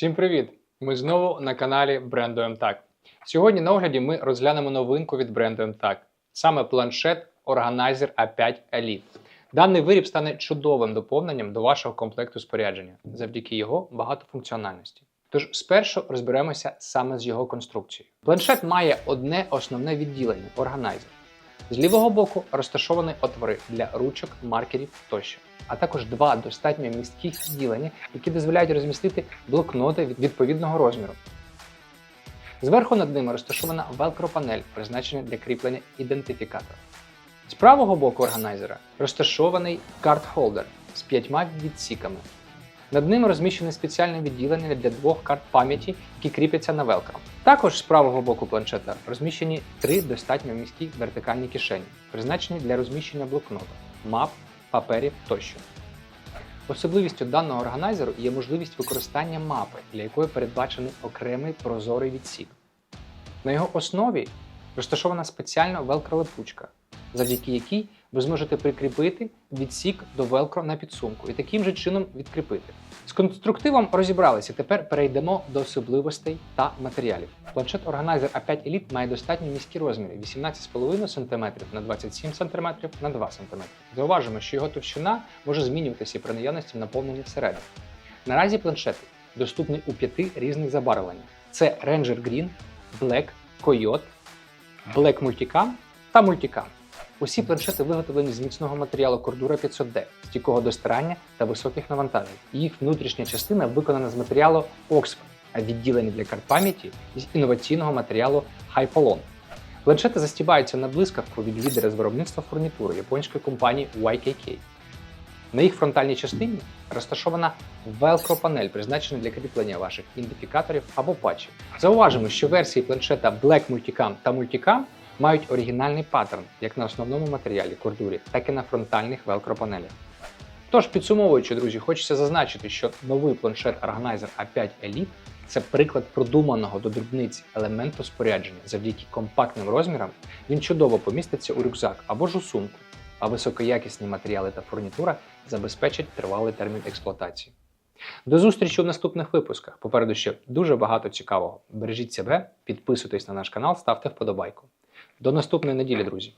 Всім привіт! Ми знову на каналі бренду MTAG. Сьогодні на огляді ми розглянемо новинку від бренду MTAG. Саме планшет Organizer A5 Elite. Даний виріб стане чудовим доповненням до вашого комплекту спорядження завдяки його багатофункціональності. Тож спершу розберемося саме з його конструкцією. Планшет має одне основне відділення органайзер. З лівого боку розташовані отвори для ручок, маркерів тощо, а також два достатньо містких відділення, які дозволяють розмістити блокноти від відповідного розміру. Зверху над ними розташована велкро-панель, призначена для кріплення ідентифікатора. З правого боку органайзера розташований карт-холдер з п'ятьма відсіками. Над ним розміщене спеціальне відділення для двох карт пам'яті, які кріпляться на велкро. Також з правого боку планшета розміщені три достатньо міські вертикальні кишені, призначені для розміщення блокноту, мап, паперів тощо. Особливістю даного органайзеру є можливість використання мапи, для якої передбачений окремий прозорий відсік. На його основі розташована спеціальна велкро-липучка, завдяки якій ви зможете прикріпити відсік до велкро на підсумку і таким же чином відкріпити. З конструктивом розібралися. Тепер перейдемо до особливостей та матеріалів. Планшет Organizer A5 Elite має достатньо міські розміри 18,5 см на 27 см на 2 см. Зауважимо, що його товщина може змінюватися при наявності наповнення всередині. Наразі планшети доступні у п'яти різних забарвленнях: це Ranger Green, Black, Coyote, Black Multicam та Multicam. Усі планшети виготовлені з міцного матеріалу Cordura 500D, стійкого до старання та високих навантажень. Їх внутрішня частина виконана з матеріалу Oxford, а відділені для карт пам'яті з інноваційного матеріалу Hypalon. Планшети застібаються на блискавку від лідера з виробництва фурнітури японської компанії YKK. На їх фронтальній частині розташована велкро-панель, призначена для кріплення ваших ідентифікаторів або патчів. Зауважимо, що версії планшета Black Multicam та Multicam мають оригінальний паттерн як на основному матеріалі кордурі, так і на фронтальних велкро-панелях. Тож, підсумовуючи, друзі, хочеться зазначити, що новий планшет Organizer A5 Elite це приклад продуманого до дрібниць елементу спорядження. Завдяки компактним розмірам він чудово поміститься у рюкзак або ж у сумку, а високоякісні матеріали та фурнітура забезпечать тривалий термін експлуатації. До зустрічі у наступних випусках. Попереду ще дуже багато цікавого. Бережіть себе, підписуйтесь на наш канал, ставте вподобайку. До наступної неділі, друзі!